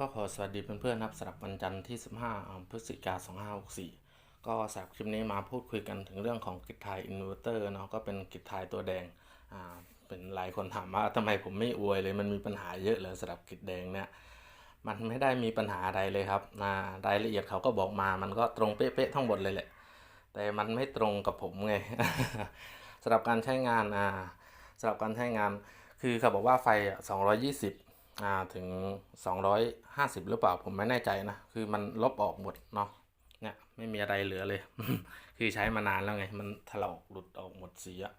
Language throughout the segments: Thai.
ก็ขอสวัสดีเพื่อนๆนครับสำหรับวันจันทร์ที่ 15พฤศจิกา2564 ก็สำหรับคลิปนี้มาพูดคุยกันถึงเรื่องของกิจไทยอินเวอร์เตอร์เนาะก็เป็นกิจไทยตัวแดงอ่าเป็นหลายคนถามว่าทำไมผมไม่อวยเลยมันมีปัญหาเยอะเลยสำหรับกิจแดงเนี่ยมันไม่ได้มีปัญหาอะไรเลยครับอ่ารายละเอียดเขาก็บอกมามันก็ตรงเป๊ะๆทั้งหมดเลยแหละ แต่มันไม่ตรงกับผมไงสำหรับการใช้งานอ่าสำหรับการใช้งานคือเขาบอกว่าไฟอะ220อ่า ถึง 250 หรือเปล่าผมไม่แน่ใจนะ คือมันลบออกหมดเนาะเนี่ยไม่มีอะไรเหลือเลย คือใช้มานานแล้วไง มันถลอกหลุดออกหมดสีอะ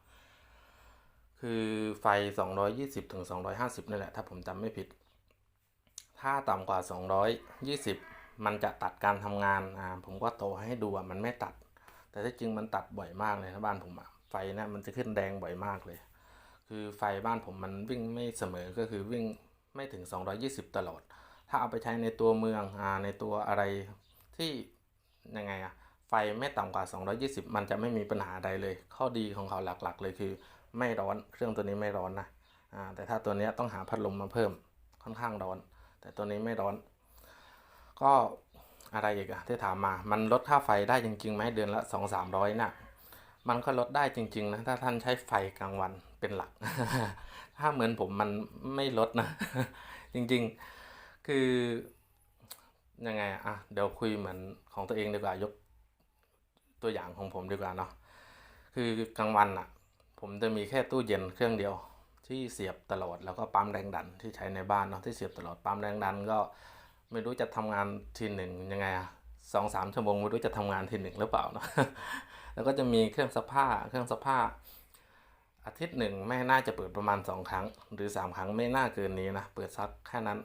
คือไฟ 220ถึง250นี่แหละ ถ้าผมจำไม่ผิด ถ้าต่ำกว่า 220 มันจะตัดการทำงานอ่าผมก็โทรให้ดูอะมันไม่ตัด แต่ที่จริงมันตัดบ่อยมากเลยนะบ้านผมอะไฟเนะมันจะขึ้นแดงบ่อยมากเลย คือไฟบ้านผมมันวิ่งไม่เสมอก็คือวิ่ง ไม่ถึง 220 ตลอด ถ้าเอาไปใช้ในตัวเมืองอในตัวอะไรที่ยังไงอะไฟไม่ต่ำกว่า 220 มันจะไม่มีปัญหาใดเลย ข้อดีของเขาหลักๆ เลยคือไม่ร้อน เครื่องตัวนี้ไม่ร้อนนะอ่าแต่ถ้าตัวนี้ต้องหาพัดลมมาเพิ่มค่อนข้างร้อน แต่ตัวนี้ไม่ร้อน ก็อะไรอีกอะที่ถามมา มันลดค่าไฟได้จริงๆไหมเดือนละ2-300น่ะมันก็ลดได้จริง ๆ นะ ถ้าท่านใช้ไฟกลางวันเป็นหลัก ถ้าเหมือนผมมันไม่ลดนะ จริงๆ คือยังไงอะอะเดี๋ยวคุยเหมือนของตัวเองดีกว่ายกตัวอย่างของผมดีกว่าเนาะคือกลางวันอะผมจะมีแค่ตู้เย็นเครื่องเดียวที่เสียบตลอดแล้วก็ปั๊มแรงดันที่ใช้ในบ้านเนาะที่เสียบตลอดปั๊มแรงดันก็ไม่รู้จะทำงานทีหนึ่งยังไงอะสองสามชั่วโมงไม่รู้จะทำงานทีหนึ่งหรือเปล่าเนาะแล้วก็จะมีเครื่องซักผ้าเครื่องซักผ้า อาทิตย์หนึ่งแม่น่าจะเปิดประมาณ 2 ครั้ง หรือ 3 ครั้งไม่น่าเกินนี้นะ เปิดซักแค่นั้น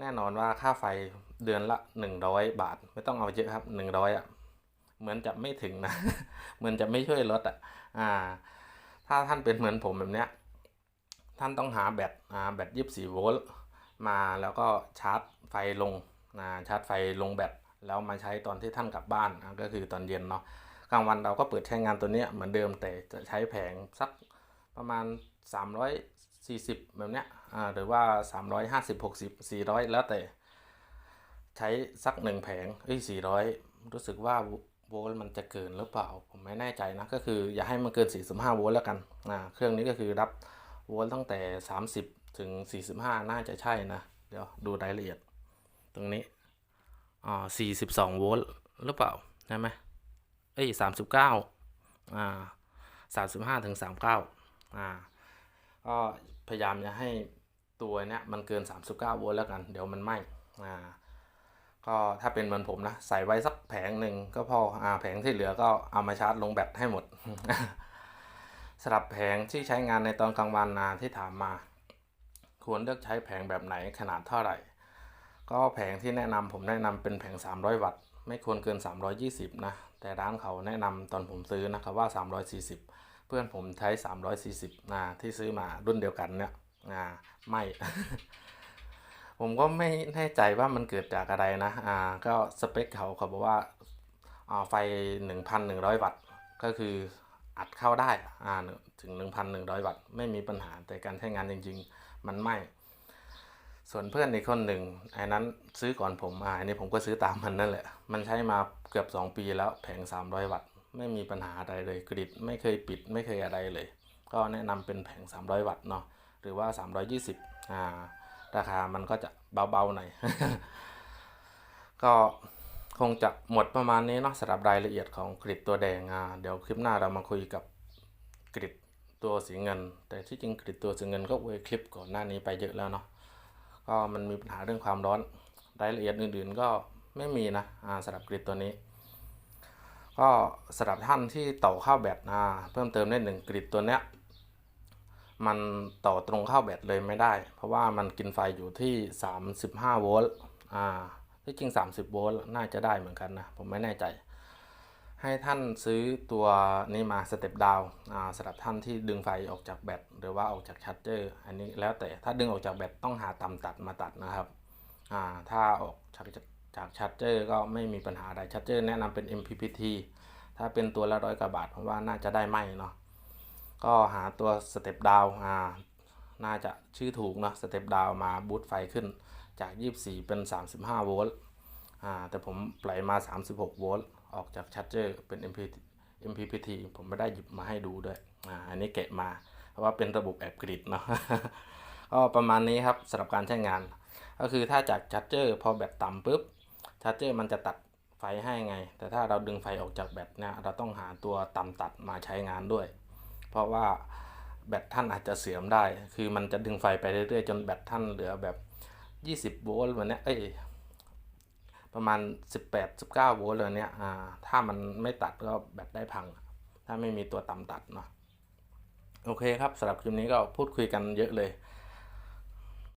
แน่นอนว่าค่าไฟเดือนละ 100 บาท ไม่ต้องเอาเยอะครับ 100อะเหมือนจะไม่ถึงนะ เหมือนจะไม่ช่วยลดอะอ่า ถ้าท่านเป็นเหมือนผมแบบเนี้ยท่านต้องหาแบตอ่าแบต24โวลต์มาแล้วก็ชาร์จไฟลงอ่าชาร์จไฟลงแบตแล้วมาใช้ตอนที่ท่านกลับบ้านก็คือตอนเย็นเนาะ กลางวันเราก็เปิดใช้งานตัวนี้เหมือนเดิมแต่จะใช้แผงสักประมาณ 340 แบบเนี้ยอ่าหรือว่า 350 60 400 แล้วแต่ ใช้สักหนึ่งแผงเอ้ย400 รู้สึกว่าโวลต์มันจะเกินหรือเปล่า ผมไม่แน่ใจนะ ก็คืออย่าให้มันเกิน 45 โวลต์แล้วกันเครื่องนี้ก็คือรับโวลต์ตั้งแต่ 30 ถึง 45 น่าจะใช่นะ เดี๋ยวดูรายละเอียด ตรงนี้อ่า42 โวลต์หรือเปล่า ใช่ไหม เอ้ยสามสิบเก้าอ่าสามสิบห้าถึงสามเก้าอ่าก็พยายามจะให้ตัวเนี้ยมันเกิน 39 โวลต์แล้วกัน เดี๋ยวมันไหม้อ่าก็ถ้าเป็นเหมือนผมนะ ใส่ไว้สักแผงหนึ่งก็พออ่าแผงที่เหลือก็เอามาชาร์จลงแบตให้หมดสำหรับแผงที่ใช้งานในตอนกลางวันนาที่ถามมา ควรเลือกใช้แผงแบบไหนขนาดเท่าไหร่ ก็แผงที่แนะนำผมแนะนำเป็นแผง 300 วัตต์ ไม่ควรเกิน 320 นะ แต่ร้านเขาแนะนำตอนผมซื้อนะครับว่า 340 เพื่อนผมใช้ 340นะที่ซื้อมารุ่นเดียวกันเนี่ยนะไม่ ผมก็ไม่แน่ใจว่ามันเกิดจากอะไรนะอ่าก็สเปคเขาเขาบอกว่าอ่าไฟ 1,100 วัตต์ ก็คืออัดเข้าได้อ่าถึง 1,100 วัตต์ ไม่มีปัญหาแต่การใช้งานจริง ๆ มันไม่ ส่วนเพื่อนอีกคนหนึ่งไอ้นั้นซื้อก่อนผมอ่าอันนี้ผมก็ซื้อตามมันนั่นแหละ มันใช้มาเกือบ 2 ปีแล้วแผง 300 วัตต์ ไม่มีปัญหาอะไรเลยกริดไม่เคยปิดไม่เคยอะไรเลย ก็แนะนำเป็นแผง 300 วัตต์เนาะหรือว่า 320อ่าราคามันก็จะเบาๆหน่อยก็คงจะหมดประมาณนี้เนาะสำหรับรายละเอียดของกริดตัวแดงอ่าเดี๋ยวคลิปหน้าเรามาคุยกับกริดตัวสีเงิน แต่ที่จริงกริดตัวสีเงินก็เวยคลิปก่อนหน้านี้ไปเยอะแล้วเนาะ ก็มันมีปัญหาเรื่องความร้อนรายละเอียดอื่นๆก็ไม่มีนะอ่าสำหรับกริดตัวนี้ ก็สำหรับท่านที่ต่อเข้าแบตอ่าเพิ่มเติมได้หนึ่งกริดตัวเนี้ยมันต่อตรงเข้าแบตเลยไม่ได้ เพราะว่ามันกินไฟอยู่ที่ 35 โวลต์อ่าที่จริง 30 โวลต์น่าจะได้เหมือนกันนะ ผมไม่แน่ใจ ให้ท่านซื้อตัวนี้มาสเต็ปดาวสำหรับท่านที่ดึงไฟออกจากแบตหรือว่าออกจากชาร์จเจอร์อันนี้แล้วแต่ถ้าดึงออกจากแบตต้องหาตำตัดมาตัดนะครับถ้าออกจากจากชาร์จเจอร์ก็ไม่มีปัญหาใดชาร์จเจอร์แนะนำเป็น MPPT ถ้าเป็นตัวละร้อยกว่าบาทผมว่าน่าจะได้ไหมเนาะก็หาตัวสเต็ปดาวน่าจะชื่อถูกเนาะสเต็ปดาวมาบูตไฟขึ้นจาก 24 เป็น 35 โวลต์แต่ผมปล่อยมา 36 โวลต์ ออกจากชาร์จเจอร์เป็น MP MPPT ผมไม่ได้หยิบมาให้ดูด้วยอ่าอันนี้แกะมา เพราะว่าเป็นระบบแอบกริดเนาะก็ประมาณนี้ครับสำหรับการใช้งาน ก็คือถ้าจากชาร์จเจอร์พอแบตต่ำปุ๊บชาร์จเจอร์มันจะตัดไฟให้ไง แต่ถ้าเราดึงไฟออกจากแบตเนี่ยเราต้องหาตัวต่ำตัดมาใช้งานด้วย เพราะว่าแบตท่านอาจจะเสื่อมได้ คือมันจะดึงไฟไปเรื่อยๆ จนแบตท่านเหลือแบบ 20 โวลต์วันนี้เอ้ย ประมาณ 18 19 โวลต์เลยเนี่ยอ่าถ้ามันไม่ตัดก็แบตได้พัง ถ้าไม่มีตัวต่ำตัดเนาะโอเคครับสำหรับคลิปนี้ก็พูดคุยกันเยอะเลย